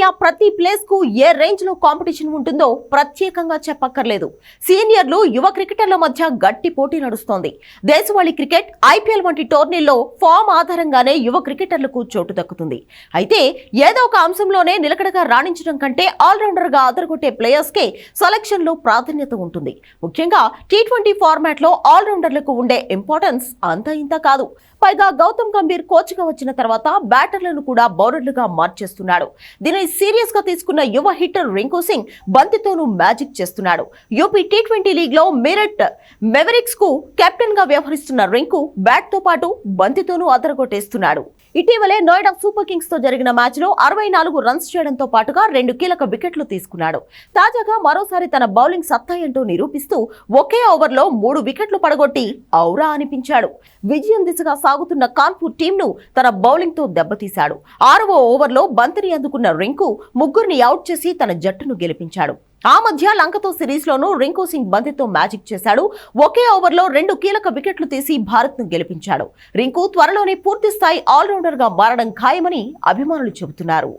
Team India ప్రతి ప్లేస్కు ఏ రేంజ్లో competition ఉంటుందో ప్రత్యేకంగా చెప్పక్కర్లేదు. సీనియర్లు యువ క్రికెటర్ల మధ్య గట్టి పోటీ నడుస్తోంది. దేశవాళీ క్రికెట్ ఐపీఎల్ వంటి టోర్నీల్లో ఫామ్ ఆధారంగానే యువ క్రికెటర్లకు చోటు దక్కుతుంది. అయితే ఏదో ఒక అంశంలోనే నిలకడగా రాణించడం కంటే ఆల్రౌండర్గా అదరగొట్టే ప్లేయర్స్ కే సెలక్షన్లో ప్రాధాన్యత ఉంటుంది. ముఖ్యంగా టీ ట్వంటీ ఫార్మాట్లో ఆల్రౌండర్లకు ఉండే ఇంపార్టెన్స్ అంత ఇంత కాదు. పైగా గౌతమ్ గంభీర్ కోచ్గా వచ్చిన తర్వాత బ్యాటర్లను కూడా బౌలర్లుగా మార్చేస్తున్నాడు. దీనిని సీరియస్గా తీసుకున్న యువ హిట్టర్ రింకు సింగ్ బంతితోనూ మ్యాజిక్ చేస్తున్నాడు. యూపీ టీ ట్వంటీ లీగ్లో మెరట్ మెవరిక్స్కు కెప్టెన్గా వ్యవహరిస్తున్న రింకు బ్యాట్తో పాటు బంతితోనూ అదరగొట్టేస్తున్నాడు. ఇటీవలే నోయిడా సూపర్ కింగ్స్తో జరిగిన మ్యాచ్లో అరవై నాలుగు రన్స్ చేయడంతో పాటుగా రెండు కీలక వికెట్లు తీసుకున్నాడు. తాజాగా మరోసారి తన బౌలింగ్ సత్తా ఏంటో నిరూపిస్తూ ఒకే ఓవర్లో మూడు వికెట్లు పడగొట్టి ఔరా అనిపించాడు. విజయం దిశగా సాగుతున్న కాన్పూర్ టీంను తన బౌలింగ్తో దెబ్బతీశాడు. ఆరవ ఓవర్లో బంతిని అందుకున్న రింకు ముగ్గురిని అవుట్ చేసి తన జట్టును గెలిపించాడు. ఆ మధ్య లంకతో సిరీస్ లోనూ రింకు సింగ్ బంతితో మ్యాజిక్ చేశాడు. ఒకే ఓవర్లో రెండు కీలక వికెట్లు తీసి భారత్ను గెలిపించాడు. రింకు త్వరలోనే పూర్తి స్థాయి ఆల్రౌండర్గా మారడం ఖాయమని అభిమానులు చెబుతున్నారు.